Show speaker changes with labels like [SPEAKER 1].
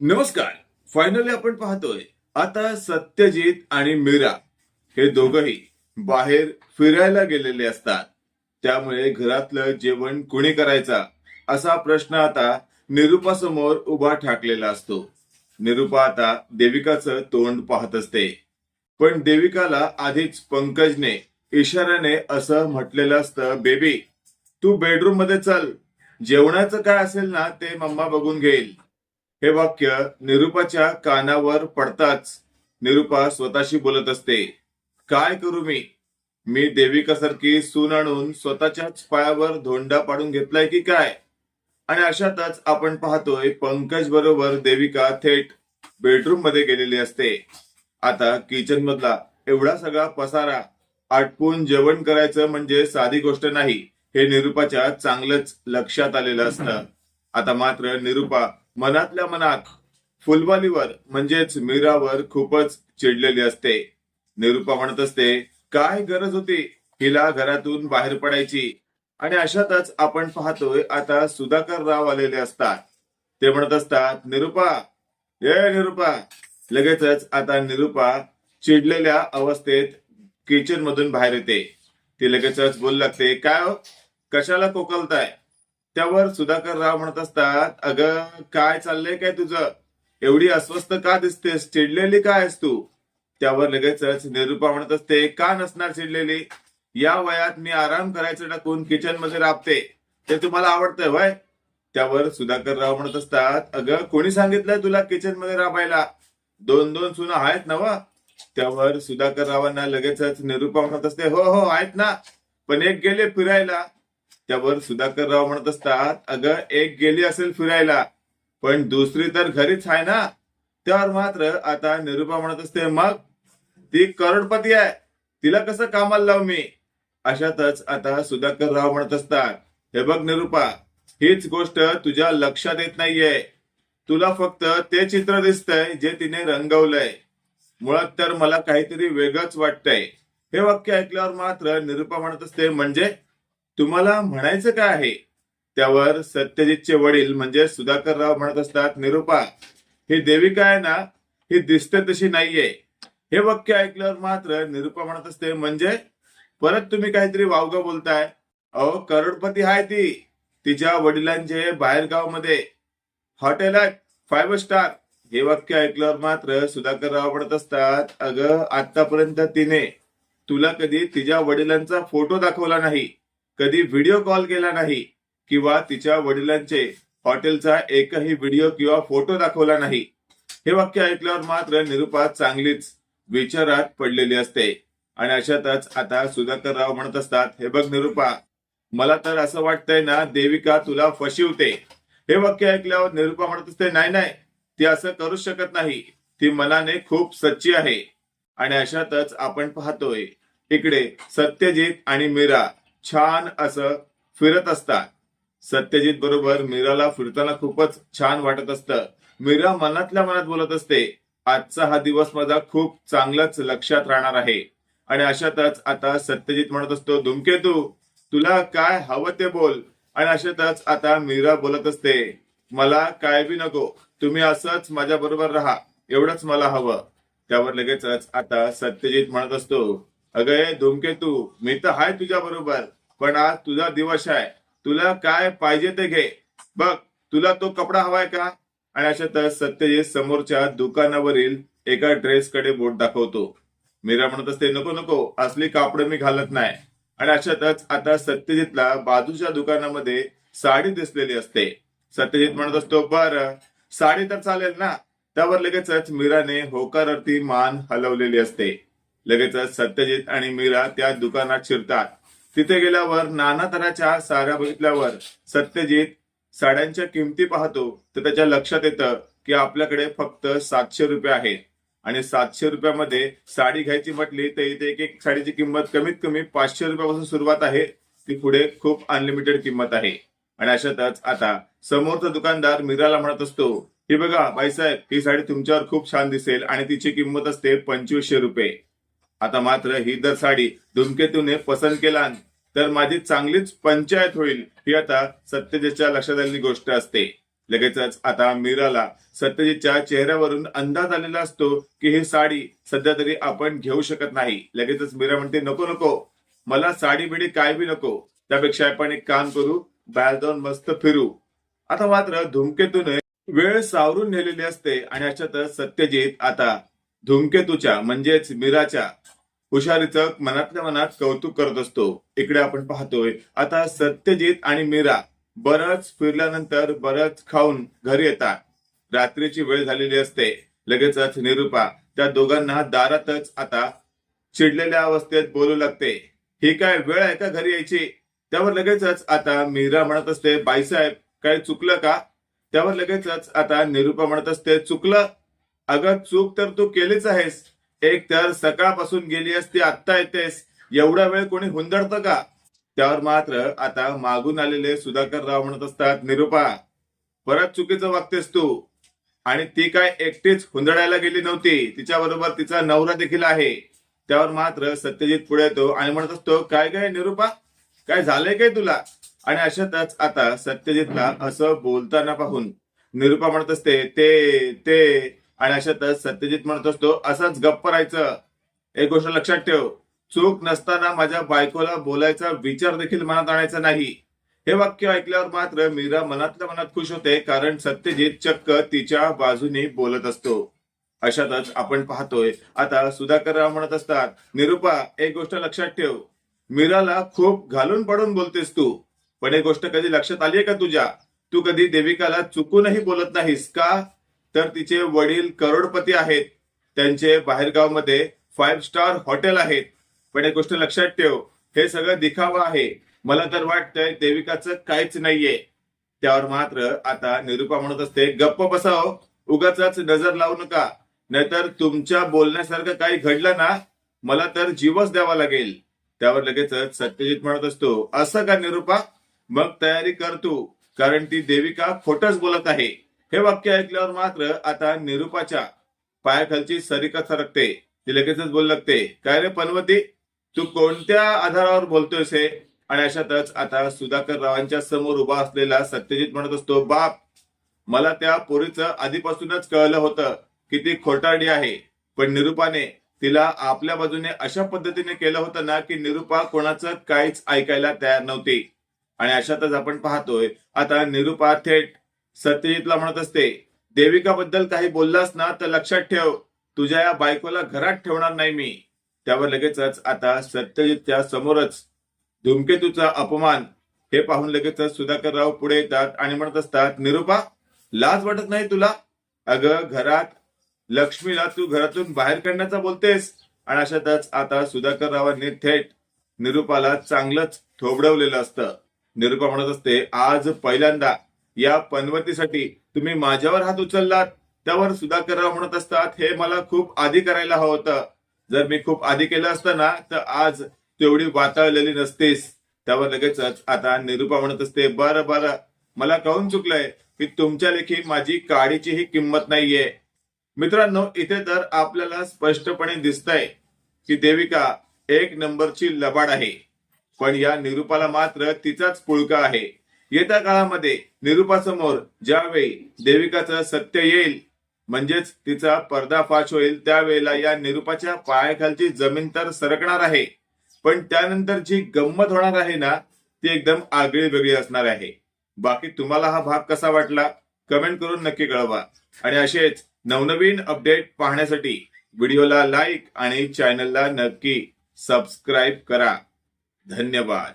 [SPEAKER 1] नमस्कार. फायनली आपण पाहतोय आता सत्यजित आणि मीरा हे दोघही बाहेर फिरायला गेलेले असतात. त्यामुळे घरातलं जेवण कुणी करायचा? असा प्रश्न आता निरुपासमोर उभा ठाकलेला असतो. निरुपा आता देविकाचं तोंड पाहत असते. पण देविकाला आधीच पंकजने इशाऱ्याने असं म्हटलेलं असतं बेबी तू बेडरूममध्ये चल. जेवणाचं काय असेल ना ते मम्मा बघून घेईल. हे वाक्य निरुपाच्या कानावर पडताच निरुपा स्वतःशी बोलत असते. काय करू मी? मी देविकासारखी सून आणून स्वतःच्याच पायावर धोंडा पाडून घेतलाय की काय? आणि अशातच आपण पाहतोय पंकज बरोबर देविका थेट बेडरूममध्ये गेलेली असते. आता किचन मधला एवढा सगळा पसारा आटपून जेवण करायचं म्हणजे साधी गोष्ट नाही हे निरुपाच्या चांगलंच लक्षात आलेलं असतं. आता मात्र निरुपा मनातल्या मनात फुलवालीवर म्हणजेच मीरावर खूपच चिडलेली असते. निरुपा म्हणत असते काय गरज होती हिला घरातून बाहेर पडायची? आणि अशातच आपण पाहतोय आता सुधाकर राव आलेले असतात. ते म्हणत असतात निरुपा ये निरुपा. लगेचच आता निरुपा चिडलेल्या अवस्थेत किचन मधून बाहेर येते. ती लगेचच बोलू लागते काय हो? कशाला कोकलताय? त्यावर सुधाकर राव म्हणत असतात अगं काय चाललंय काय तुझं? एवढी अस्वस्थ का दिसतेस? चिडलेली काय आहेस तू? त्यावर लगेचच निरुपा म्हणत असते का नसणार चिडलेली? या वयात मी आराम करायचं टाकून किचनमध्ये राबते. ते तुम्हाला आवडतंय वय त्यावर सुधाकर राव म्हणत असतात अगं कोणी सांगितलंय तुला किचनमध्ये राबायला? दोन दोन सुना आहेत ना व? त्यावर सुधाकर रावांना लगेचच निरुपा म्हणत असते हो हो आहेत ना. पण एक गेले फिरायला. त्यावर सुधाकर राव म्हणत असतात अगं एक गेली असेल फिरायला पण दुसरी तर घरीच आहे ना? त्यावर मात्र आता निरुपा म्हणत असते मग? ती करोडपती आहे. तिला कसं कामाला लावू मी? अशातच आता सुधाकर राव म्हणत असतात हे बघ निरुपा हीच गोष्ट तुझ्या लक्षात येत नाहीये. तुला फक्त ते चित्र दिसतंय जे तिने रंगवलंय. मुळात तर मला काहीतरी वेगळंच वाटतंय. हे वाक्य ऐकल्यावर मात्र निरुपा म्हणत असते म्हणजे? तुम्हाला म्हणायचं काय आहे? त्यावर सत्यजितचे वडील म्हणजे सुधाकरराव म्हणत असतात निरुपा ही देविका आहे ना ही दिसते तशी नाहीये. हे वाक्य ऐकल्यावर मात्र निरुपा म्हणत असते म्हणजे? परत तुम्ही काहीतरी वावगं बोलताय. अहो करोडपती आहे ती तिच्या वडिलांचे बाहेरगावमध्ये हॉटेल आहे फाईव्ह स्टार हे वाक्य ऐकल्यावर मात्र सुधाकरराव म्हणत असतात अगं आतापर्यंत तिने तुला कधी तिच्या वडिलांचा फोटो दाखवला नाही. कधी व्हिडिओ कॉल केला नाही किंवा तिच्या वडिलांचे हॉटेलचा एकही व्हिडिओ किंवा फोटो दाखवला नाही. हे वाक्य ऐकल्यावर मात्र निरुपा चांगलीच विचारात पडलेली असते. आणि अशातच आता सुधाकर राव म्हणत असतात हे बघ निरुपा मला तर असं वाटतंय ना देविका तुला फशिवते. हे वाक्य ऐकल्यावर निरुपा म्हणत असते नाही नाही ती असं करूच शकत नाही. ती मनाने खूप सच्ची आहे. आणि अशातच आपण पाहतोय इकडे सत्यजित आणि मीरा छान असं फिरत असतात. सत्यजित बरोबर मीराला फिरताना खूपच छान वाटत असतं. मीरा मनातल्या मनात बोलत असते आजचा हा दिवस माझा खूप चांगलाच लक्षात राहणार आहे. आणि अशातच आता सत्यजित म्हणत असतो धुमकेतू तुला काय हवं ते बोल. आणि अशातच आता मीरा बोलत असते मला काय बी नको तुम्ही असंच माझ्या बरोबर राहा एवढंच मला हवं. त्यावर लगेचच आता सत्यजित म्हणत असतो अगं धुमकेतू मी तर आहे तुझ्या बरोबर. पण आज तुझा दिवस आहे. तुला काय पाहिजे ते घे. बघ तुला तो कपडा हवाय का? आणि अशातच सत्यजित समोरच्या दुकानावरील एका ड्रेसकडे बोट दाखवतो. मीरा म्हणत असते नको नको असली कापड मी घालत नाही. आणि अशातच आता सत्यजितला बाजूच्या दुकानामध्ये साडी दिसलेली असते. सत्यजित म्हणत असतो बर साडी तर चालेल ना? त्यावर लगेचच मीराने होकारार्थी मान हलवलेली असते. लगेचच सत्यजित आणि मीरा त्या दुकानात शिरतात. तिथे गेल्यावर नाना तऱ्हाच्या साड्या बघितल्यावर सत्यजित साड्यांच्या किमती पाहतो तर त्याच्या लक्षात येतं की आपल्याकडे फक्त सातशे रुपये आहेत. आणि सातशे रुपयामध्ये साडी घ्यायची म्हटली तर इथे एक एक साडीची किंमत कमीत कमी पाचशे रुपयापासून सुरुवात आहे. ती पुढे खूप अनलिमिटेड किंमत आहे. आणि अशातच आता समोरचा दुकानदार मीराला म्हणत असतो ही बघा बाईसाहेब ही साडी तुमच्यावर खूप छान दिसेल आणि तिची किंमत असते पंचवीसशे रुपये. आता मात्र ही जर साडी धुमकेतूने पसंत केला तर माझी चांगलीच पंचायत होईल ही आता सत्यजीतच्या लक्षात आलेली गोष्ट असते. लगेचच आता मीराला सत्यजितच्या चेहऱ्यावरून अंदाज आलेला असतो की ही साडी सध्या तरी आपण घेऊ शकत नाही. लगेचच मीरा म्हणते नको नको. मला साडी बिडी काय बी नको. त्यापेक्षा आपण एक काम करू बाहेर जाऊन मस्त फिरू. आता मात्र धुमकेतून वेळ सावरून नेलेली असते आणि अशातच सत्यजित आता धूमकेतूच्या म्हणजेच मीराच्या हुशारीचं मनातल्या मनात कौतुक करत असतो. इकडे आपण पाहतोय आता सत्यजित आणि मीरा बरच फिरल्यानंतर बरच खाऊन घरी येतात. रात्रीची वेळ झालेली असते. लगेचच निरुपा त्या दोघांना दारातच आता चिडलेल्या अवस्थेत बोलू लागते. ही काय वेळ आहे का घरी यायची? त्यावर लगेचच आता मीरा म्हणत असते बाईसाहेब काय चुकलं का? त्यावर लगेचच आता निरुपा म्हणत असते चुकलं? अगं चूक तर तू केलीच आहेस. एक तर सकाळपासून गेली असती आत्ता येतेस. एवढा वेळ कोणी हुंदडतं का? त्यावर मात्र आता मागून आलेले सुधाकर राव म्हणत असतात निरुपा परत चुकीचं वागतेस तू. आणि ती काय एकटीच हुंदडायला गेली नव्हती. तिच्या बरोबर तिचा नवरा देखील आहे. त्यावर मात्र सत्यजित पुढे येतो आणि म्हणत असतो काय काय निरुपा? काय झालंय काय तुला? आणि अशातच आता सत्यजितला असं बोलताना पाहून निरुपा म्हणत असते ते ते आणि अशातच सत्यजित म्हणत असतो असंच गप्प राहायचं. एक गोष्ट लक्षात ठेव चूक नसताना माझ्या बायकोला बोलायचा विचार देखील मनात आणायचा नाही. हे वाक्य ऐकल्यावर मात्र मीरा मनातल्या मनात खुश होते कारण सत्यजित चक्क तिच्या बाजूने बोलत असतो. अशातच आपण पाहतोय आता सुधाकर राव म्हणत असतात निरुपा एक गोष्ट लक्षात ठेव. मीराला खूप घालून पडून बोलतेस तू पण एक गोष्ट कधी लक्षात आली आहे का तुझ्या? तू कधी देविकाला चुकूनही बोलत नाहीस का? तर तिचे वडील करोडपती आहेत. त्यांचे बाहेरगावमध्ये फाईव्ह स्टार हॉटेल आहेत. पण एक गोष्ट लक्षात ठेव हे सगळं दिखावा आहे. मला तर वाटतंय देविकाचं काहीच नाहीये. त्यावर मात्र आता निरुपा म्हणत असते गप्प बसाव उगाच नजर लावू नका. नाहीतर तुमच्या बोलण्यासारखं काही घडलं ना मला तर जीवच द्यावा लागेल. त्यावर लगेचच सत्यजित म्हणत असतो असं का निरुपा? मग तयारी कर तू कारण ती देविका खोटच बोलत आहे. हे वाक्य ऐकल्यावर मात्र आता निरुपाच्या पायाखालची सरिका सरकते. ती लगेचच बोलू लागते काय रे पनवती? तू कोणत्या आधारावर बोलतोयस हे? आणि अशातच आता सुधाकर रावांच्या समोर उभा असलेला सत्यजित म्हणत असतो बाप मला त्या पोरीचं आधीपासूनच कळलं होतं की ती खोटारडी आहे. पण निरुपाने तिला आपल्या बाजूने अशा पद्धतीने केलं होतं ना की निरुपा कोणाचं काहीच ऐकायला तयार नव्हती. आणि अशातच आपण पाहतोय आता निरुपा थेट सत्यजितला म्हणत असते देविकाबद्दल काही बोललास ना तर लक्षात ठेव. तुझ्या या बायकोला घरात ठेवणार नाही मी. त्यावर लगेचच आता सत्यजितच्या समोरच धूमकेतूचा अपमान. हे पाहून लगेचच सुधाकरराव पुढे येतात आणि म्हणत असतात निरुपा लाज वाटत नाही तुला? अगं घरात लक्ष्मीला तू घरातून बाहेर काढण्याचा बोलतेस. आणि अशातच आता सुधाकररावांनी थेट निरुपाला चांगलंच थोबडवलेलं असतं. निरुपा म्हणत असते आज पहिल्यांदा या पनवतीसाठी तुम्ही माझ्यावर हात उचललात त्यावर सुधाकरराव म्हणत असतात हे मला खूप आधी करायला हवं होतं. जर मी खूप आधी केलं असतं ना तर आज तेवढी वाताळलेली नसतेस. त्यावर लगेचच आता निरुपा म्हणत असते बरं बरं. मला कळून चुकलंय की तुमच्या लेखी माझी काडीचीही किंमत नाहीये. मित्रांनो इथे तर आपल्याला स्पष्टपणे दिसतंय की देविका एक नंबरची लबाड आहे. पण या निरुपाला मात्र तिचाच पुळका आहे. येत्या काळामध्ये निरुपासमोर ज्यावेळी देविकाचं सत्य येईल म्हणजेच तिचा पर्दाफाश होईल त्यावेळेला या निरुपाच्या पायाखालची जमीन तर सरकणार आहे. पण त्यानंतर जी गंमत होणार आहे ना ती एकदम आगळी वेगळी असणार आहे. बाकी तुम्हाला हा भाग कसा वाटला कमेंट करून नक्की कळवा. आणि असेच नवनवीन अपडेट पाहण्यासाठी व्हिडिओला लाईक आणि चॅनलला नक्की सबस्क्राईब करा. धन्यवाद.